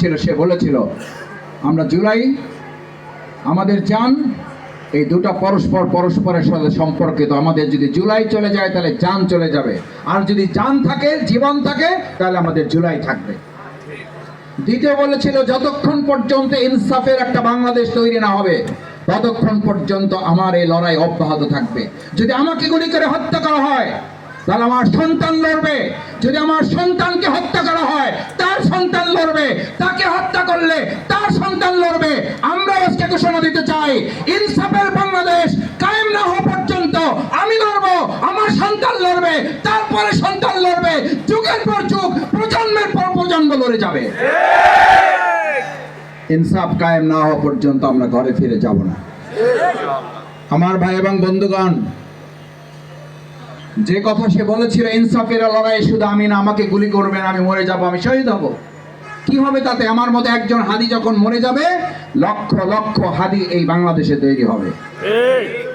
ছিল সে বলেছিল, আমরা জুলাই, আমাদের যান এই দুটো পরস্পর পরস্পরের সাথে সম্পর্কিত। আমাদের যদি জুলাই চলে যায়, তাহলে যান চলে যাবে। আর যদি যান থাকে, জীবন থাকে, তাহলে আমাদের জুলাই থাকবে। দ্বিতীয় বলেছিল, যতক্ষণ পর্যন্ত ইনসাফের একটা বাংলাদেশ তৈরি না হবে, ততক্ষণ পর্যন্ত আমার এই লড়াই অব্যাহত থাকবে। যদি আমাকে গুলি করে হত্যা করা হয়, তাহলে আমার সন্তান লড়বে। যদি আমার সন্তানকে হত্যা করা হয়, তার সন্তান তাকে হত্যা করলে তার সন্তান লড়বে। আমরা আজকে ঘোষণা দিতে চাই, ইনসাফের বাংলাদেশ কায়েম না হওয়া পর্যন্ত আমি লড়বো, আমার সন্তান লড়বে, তারপরে সন্তান লড়বে, যুগের পর যুগ, প্রজন্মের পর প্রজন্ম লড়ে যাবে। ইনসাফ কায়েম না হওয়া পর্যন্ত আমরা ঘরে ফিরে যাব না। আমার ভাই এবং বন্ধুগণ, যে কথা সে বলেছিল, ইনসাফের লড়াই শুধু আমি না, আমাকে গুলি করবেন, আমি মরে যাব, আমি শহীদ হব। কি হবে তাতে? আমার মতো একজন হাদি যখন মরে যাবে, লক্ষ লক্ষ হাদি এই বাংলাদেশে তৈরি হবে।